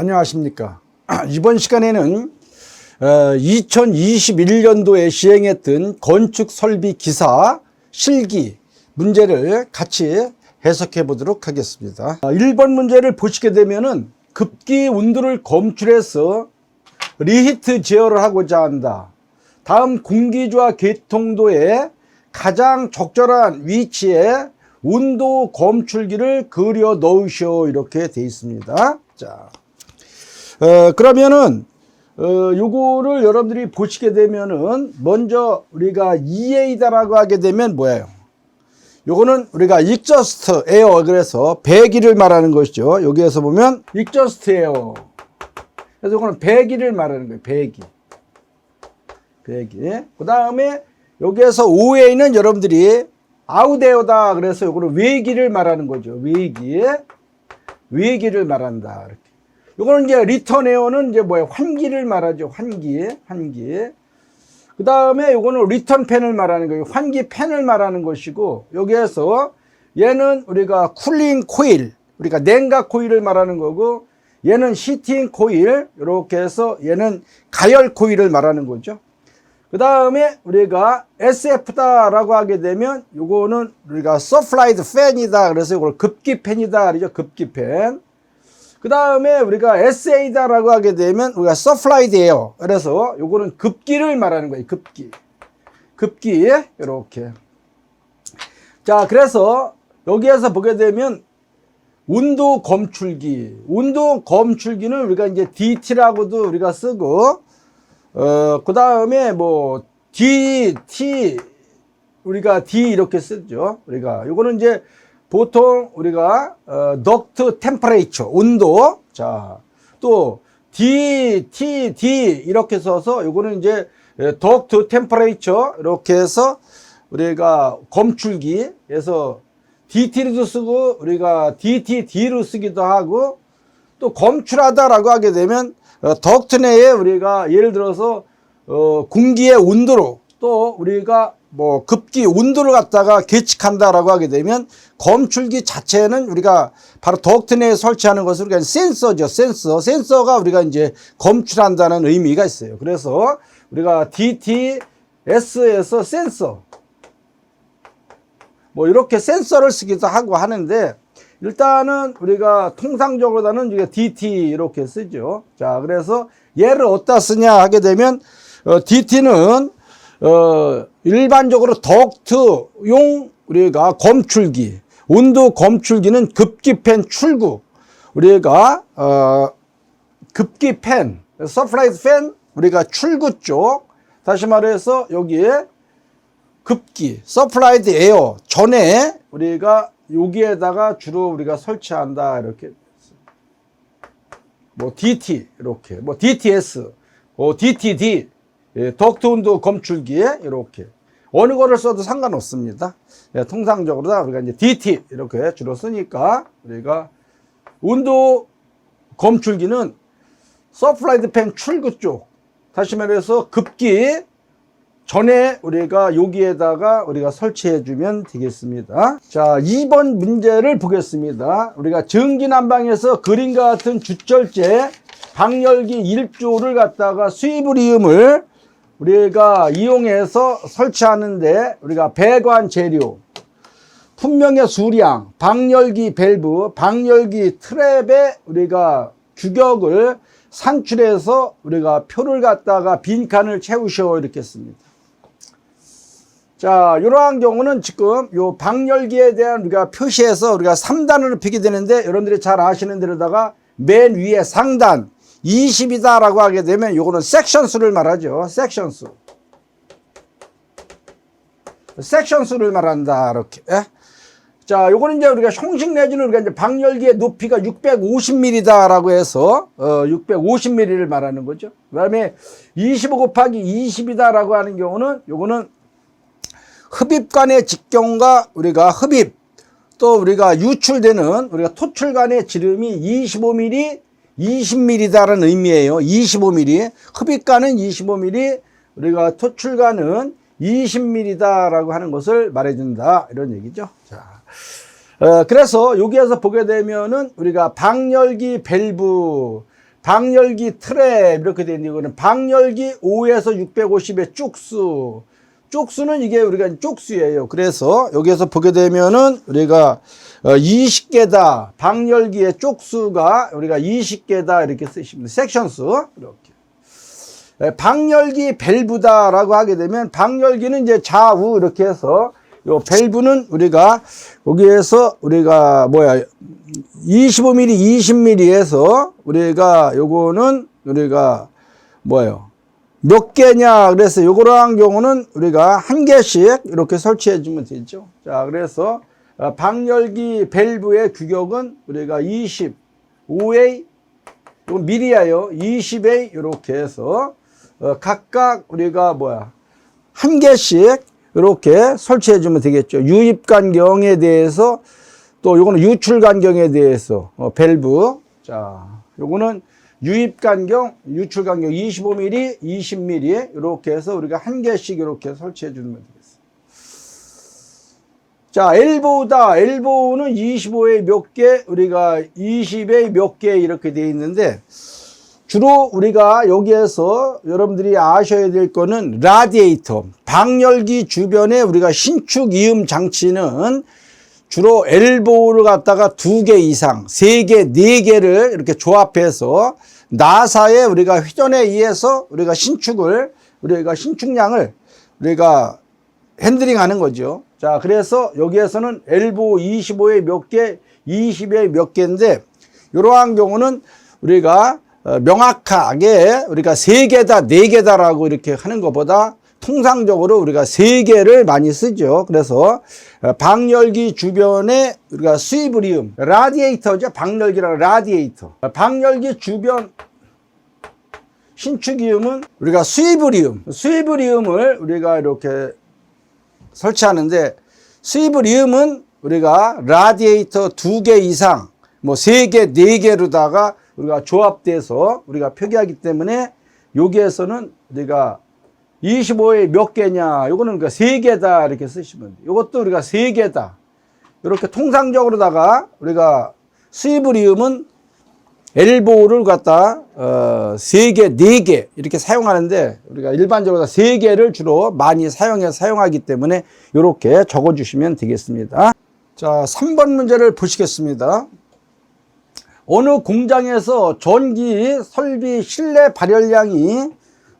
안녕하십니까. 이번 시간에는 2021년도에 시행했던 건축 설비 기사 실기 문제를 같이 해석해 보도록 하겠습니다. 1번 문제를 보시게 되면은 급기 온도를 검출해서 리히트 제어를 하고자 한다. 다음 공기주와 개통도에 가장 적절한 위치에 온도 검출기를 그려 넣으시오 이렇게 돼 있습니다. 자, 어, 그러면은 어, 요거를 여러분들이 보시게 되면은 먼저 우리가 EA다라고 하게 되면 뭐예요? 요거는 우리가 exhaust air 그래서 배기를 말하는 것이죠. 여기에서 보면 exhaust air. 그래서 이거는 배기를 말하는 거예요. 배기. 배기. 그 다음에 여기에서 OA는 여러분들이 아우데오다 그래서 요거는 외기를 말하는 거죠. 외기. 외기를 말한다. 이렇게. 요거는 이제 리턴 에어는 이제 뭐야? 환기를 말하죠. 환기. 환기. 그 다음에 요거는 리턴 팬을 말하는 거예요. 환기 팬을 말하는 것이고 여기에서 얘는 우리가 쿨링 코일, 우리가 냉각 코일을 말하는 거고 얘는 히팅 코일 이렇게 해서 얘는 가열 코일을 말하는 거죠. 그 다음에 우리가 SF다라고 하게 되면 요거는 우리가 서플라이드 팬이다. 그래서 이걸 급기 팬이다. 그러죠. 급기 팬. 그 다음에 우리가 SA다라고 하게 되면 우리가 서플라이드 에어. 그래서 요거는 급기를 말하는 거예요. 급기. 급기. 이렇게. 자, 그래서 여기에서 보게 되면 온도 검출기. 온도 검출기는 우리가 이제 DT라고도 우리가 쓰고 어, 그 다음에 뭐, D, T, 우리가 D 이렇게 쓰죠. 우리가. 요거는 이제 보통 우리가, 어, 덕트 템퍼레이처, 온도. 자, 또, D, T, D 이렇게 써서 요거는 이제 덕트 템퍼레이처 이렇게 해서 우리가 검출기 해서 DT로도 쓰고 우리가 DT, D로 쓰기도 하고 또 검출하다라고 하게 되면 어, 덕트 내에 우리가 예를 들어서 어, 공기의 온도로 또 우리가 뭐 급기 온도를 갖다가 계측한다라고 하게 되면 검출기 자체는 우리가 바로 덕트 내에 설치하는 것을 우리가 센서죠 센서 센서가 우리가 이제 검출한다는 의미가 있어요 그래서 우리가 DTS에서 센서 뭐 이렇게 센서를 쓰기도 하고 하는데 일단은 우리가 통상적으로는 이게 DT 이렇게 쓰죠. 자, 그래서 얘를 어디다 쓰냐 하게 되면 어, DT는 어, 일반적으로 덕트용 우리가 검출기, 온도 검출기는 급기팬 출구, 우리가 어, 급기팬, 서플라이드 팬 우리가 출구 쪽, 다시 말해서 여기에 급기, 서플라이드 에어 전에 우리가 여기에다가 주로 우리가 설치한다 이렇게. 뭐 DT 이렇게. 뭐 DTS, 뭐 DTD, 예, 덕트 온도 검출기에 이렇게 어느 거를 써도 상관없습니다. 예, 통상적으로 다 우리가 이제 DT 이렇게 주로 쓰니까 우리가 온도 검출기는 서플라이드 팬 출구 쪽 다시 말해서 급기 전에 우리가 여기에다가 우리가 설치해 주면 되겠습니다. 자, 2번 문제를 보겠습니다. 우리가 전기 난방에서 그림과 같은 주철제 방열기 1조를 갖다가 수이브리움을 우리가 이용해서 설치하는데 우리가 배관 재료, 분명의 수량, 방열기 밸브, 방열기 트랩에 우리가 규격을 산출해서 우리가 표를 갖다가 빈칸을 채우셔 이렇게 씁니다. 자, 이러한 경우는 지금 요 방열기에 대한 우리가 표시해서 우리가 3단으로 피게 되는데 여러분들이 잘 아시는 대로다가 맨 위에 상단 20이다라고 하게 되면 요거는 섹션 수를 말하죠. 섹션 수. 섹션 수를 말한다. 이렇게. 예? 자, 요거는 이제 우리가 형식 내지는 우리가 이제 방열기의 높이가 650mm다라고 해서 어 650mm를 말하는 거죠. 그다음에 25 곱하기 20이다라고 하는 경우는 요거는 흡입 간의 직경과 우리가 흡입 또 우리가 유출되는 우리가 토출 간의 지름이 25mm, 20mm다라는 의미예요. 25mm. 흡입간은 25mm, 우리가 토출간은 20mm다라고 하는 것을 말해준다. 이런 얘기죠. 자. 어, 그래서 여기에서 보게 되면은 우리가 방열기 밸브, 방열기 트랩 이렇게 되어 있는 이거는 방열기 5에서 650의 쪽수. 쪽수는 이게 우리가 쪽수예요. 그래서 여기에서 보게 되면은 우리가 20개다. 방열기의 쪽수가 우리가 20개다 이렇게 돼요. 섹션수 이렇게. 예, 방열기 밸브다라고 하게 되면 방열기는 이제 좌우 이렇게 해서 요 밸브는 우리가 여기에서 우리가 뭐야 25mm, 20mm에서 우리가 요거는 우리가 뭐예요? 몇 개냐 그래서 요거랑 경우는 우리가 한 개씩 이렇게 설치해 주면 되죠. 자, 그래서 어, 방열기 밸브의 규격은 우리가 25A 이건 미리야요. 20A 이렇게 해서 어, 각각 우리가 뭐야 한 개씩 이렇게 설치해 주면 되겠죠. 유입 간경에 대해서 또 요거는 유출 간경에 대해서 어, 밸브 자 요거는 유입 간경 유출 간경 25mm 20mm 이렇게 해서 우리가 한 개씩 이렇게 설치해 주면 되겠어요. 자, 엘보다 엘보는 25에 몇 개, 우리가 20에 몇 개 이렇게 되어 있는데 주로 우리가 여기에서 여러분들이 아셔야 될 거는 라디에이터, 방열기 주변에 우리가 신축 이음 장치는 주로 엘보를 갖다가 두 개 이상, 세 개, 네 개를 이렇게 조합해서 나사의 우리가 회전에 의해서 우리가 신축을, 우리가 신축량을 우리가 핸들링 하는 거죠. 자, 그래서 여기에서는 엘보 25에 몇 개, 20에 몇 개인데, 이러한 경우는 우리가 어, 명확하게 우리가 세 개다, 네 개다라고 이렇게 하는 것보다 통상적으로 우리가 세 개를 많이 쓰죠. 그래서 어, 방열기 주변에 우리가 수이브리움, 라디에이터죠. 방열기랑 라디에이터. 어, 방열기 주변 신축이음은 우리가 수이브리움, 수이브리움을 우리가 이렇게 설치하는데 수입리움은 우리가 라디에이터 두 개 이상 뭐 세 개, 네 개로다가 우리가 조합돼서 우리가 표기하기 때문에 여기에서는 우리가 25에 몇 개냐 요거는 그러니까 세 개다 이렇게 쓰시면 돼요. 요것도 우리가 세 개다. 이렇게 통상적으로다가 우리가 수입리움은 엘보를 갖다 어, 세 개, 네개 이렇게 사용하는데 우리가 일반적으로 세 개를 주로 많이 사용해 사용하기 때문에 이렇게 적어 주시면 되겠습니다. 자, 3번 문제를 보시겠습니다. 어느 공장에서 전기 설비 실내 발열량이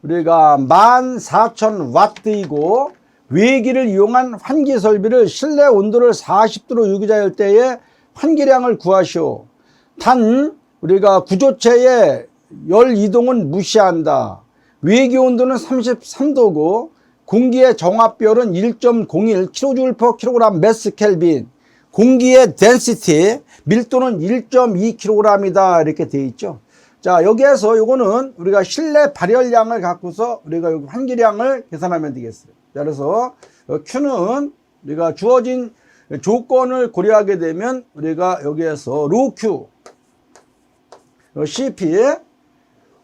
우리가 14,000 와트이고 외기를 이용한 환기 설비를 실내 온도를 40도로 유지할 때에 환기량을 구하시오. 단 우리가 구조체의 열 이동은 무시한다. 외기 온도는 33도고 공기의 정압별은 1.01 kJ per kg 매스 켈빈. 공기의 density 밀도는 1.2kg이다 이렇게 되어 있죠. 자 여기에서 요거는 우리가 실내 발열량을 갖고서 우리가 여기 환기량을 계산하면 되겠어요. 자, 그래서 Q는 우리가 주어진 조건을 고려하게 되면 우리가 여기에서 로 Q CP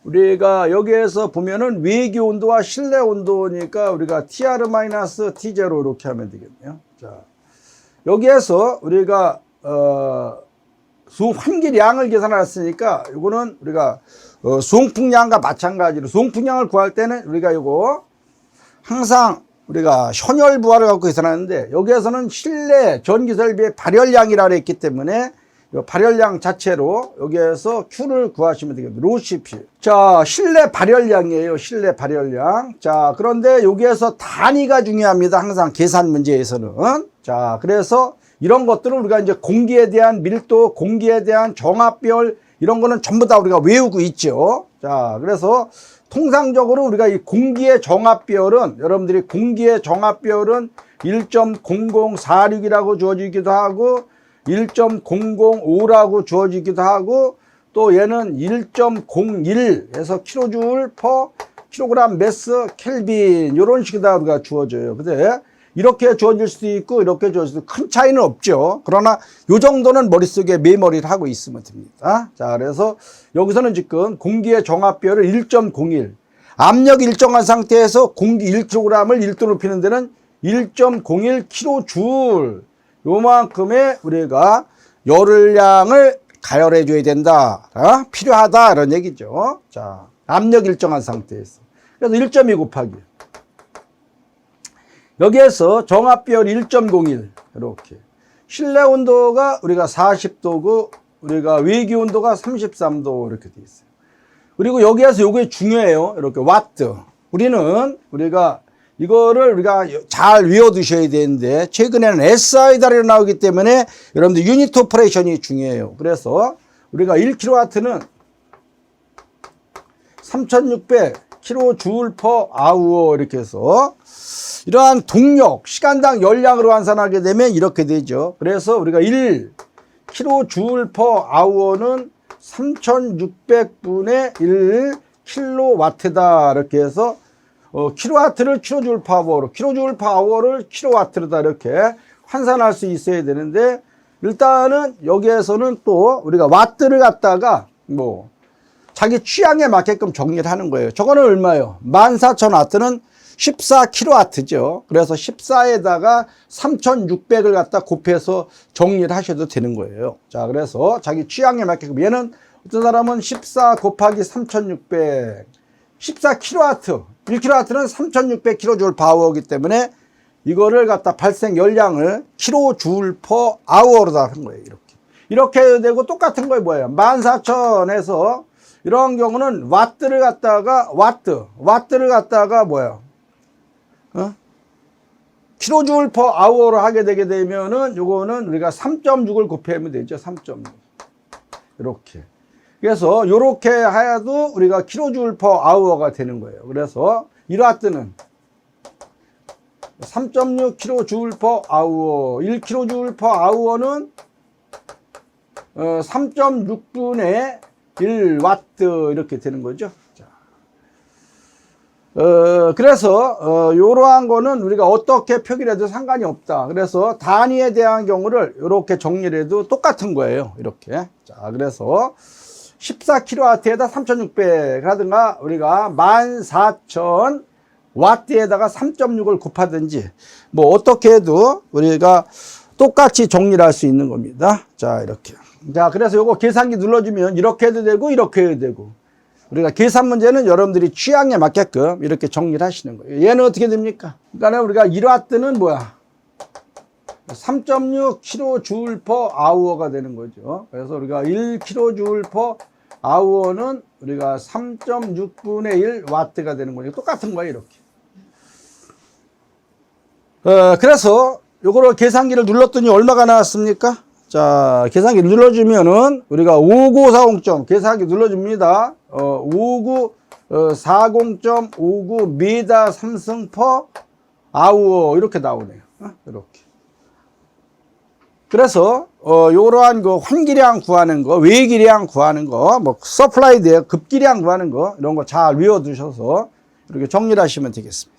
우리가 여기에서 보면은 외기 온도와 실내 온도니까 우리가 TR-T0 이렇게 하면 되겠네요. 자, 여기에서 우리가 어, 수 환기량을 계산했으니까 이거는 우리가 어, 수용풍량과 마찬가지로 수용풍량을 구할 때는 우리가 이거 항상 우리가 현열 부하를 갖고 계산하는데 여기에서는 실내 전기 설비의 발열량이라 했기 때문에 이 발열량 자체로 여기에서 Q를 구하시면 되겠습니다. 로CP. 자, 실내 발열량이에요. 실내 발열량. 자, 그런데 여기에서 단위가 중요합니다. 항상 계산 문제에서는. 자, 그래서 이런 것들은 우리가 이제 공기에 대한 밀도, 공기에 대한 정압별 이런 거는 전부 다 우리가 외우고 있죠. 자, 그래서 통상적으로 우리가 이 공기의 정압별은 여러분들이 공기의 정압별은 1.0046이라고 주어지기도 하고 1.005라고 주어지기도 하고 또 얘는 1.01에서 킬로줄 퍼 킬로그램 매스 켈빈 이런 식이다 우리가 주어져요. 근데 이렇게 주어질 수도 있고 이렇게 주어질 수도 있고 큰 차이는 없죠. 그러나 요 정도는 머릿속에 메모리를 하고 있으면 됩니다. 자, 그래서 여기서는 지금 공기의 정압별을 1.01 압력 일정한 상태에서 공기 1kg을 1도 높이는 데는 1.01kJ 요만큼의 우리가 열량을 가열해 줘야 된다. 어? 필요하다. 이런 얘기죠. 자, 압력 일정한 상태에서. 그래서 1.2 곱하기. 여기에서 정압비열 1.01 이렇게 실내 온도가 우리가 40도고 우리가 외기 온도가 33도 이렇게 돼 있어요. 그리고 여기에서 요게 중요해요. 이렇게 와트. 우리는 우리가 이거를 우리가 잘 외워두셔야 되는데 최근에는 SI 다리로 나오기 때문에 여러분들 유니트 오퍼레이션이 중요해요. 그래서 우리가 1kW는 3600 kJ per hour 이렇게 해서 이러한 동력, 시간당 열량으로 환산하게 되면 이렇게 되죠. 그래서 우리가 1 kJ per hour는 3600분의 1 킬로와트다. 이렇게 해서 어, 킬로와트를 킬로줄 파워로, 킬로줄 파워를 킬로와트로 다 이렇게 환산할 수 있어야 되는데 일단은 여기에서는 또 우리가 와트를 갖다가 뭐 자기 취향에 맞게끔 정리를 하는 거예요. 저거는 얼마예요? 14,000와트는 14kW죠. 그래서 14에다가 3,600을 갖다 곱해서 정리를 하셔도 되는 거예요. 자, 그래서 자기 취향에 맞게끔 얘는 어떤 사람은 14 곱하기 3,600, 14kW, 1kW는 3,600 kJ 파워이기 때문에 이거를 갖다 발생 열량을 kJ per hour로 한 거예요. 이렇게. 이렇게 되고 똑같은 거예요. 뭐예요? 14,000에서 이런 경우는 와트를 갖다가 와트, 와트를 갖다가 뭐예요? 어? 킬로줄 퍼 아워로 하게 되게 되면은 요거는 우리가 3.6을 곱하면 되죠. 3.6. 이렇게. 그래서 요렇게 해도 우리가 킬로줄 퍼 아워가 되는 거예요. 그래서 1와트는 3.6 킬로줄 퍼 아워. 1 킬로줄 퍼 아워는 어, 3.6분의 1와트 이렇게 되는 거죠. 자. 어, 그래서 어, 이러한 거는 우리가 어떻게 표기를 해도 상관이 없다. 그래서 단위에 대한 경우를 이렇게 정리를 해도 똑같은 거예요. 이렇게. 자, 그래서 14kW에다 3600 하든가 우리가 14,000 와트에다가 3.6을 곱하든지 뭐 어떻게 해도 우리가 똑같이 정리를 할 수 있는 겁니다. 자, 이렇게. 자, 그래서 요거 계산기 눌러주면 이렇게 해도 되고 이렇게 해도 되고 우리가 계산 문제는 여러분들이 취향에 맞게끔 이렇게 정리를 하시는 거예요. 얘는 어떻게 됩니까? 그러니까 우리가 1와트는 뭐야? 3.6 kJ per hour가 되는 거죠. 그래서 우리가 1 kJ per hour는 우리가 3.6분의 1 와트가 되는 거니까 똑같은 거예요, 이렇게. 어, 그래서 요거를 계산기를 눌렀더니 얼마가 나왔습니까? 자, 계산기 눌러주면은 우리가 5940점 계산기 눌러줍니다. 어, 5940.59 미다 삼성 퍼 아우어 이렇게 나오네요. 어? 이렇게. 그래서 어 요러한 그 환기량 구하는 거, 외기량 구하는 거, 뭐 서플라이드에 급기량 구하는 거 이런 거 잘 외워 두셔서 이렇게 정리를 하시면 되겠습니다.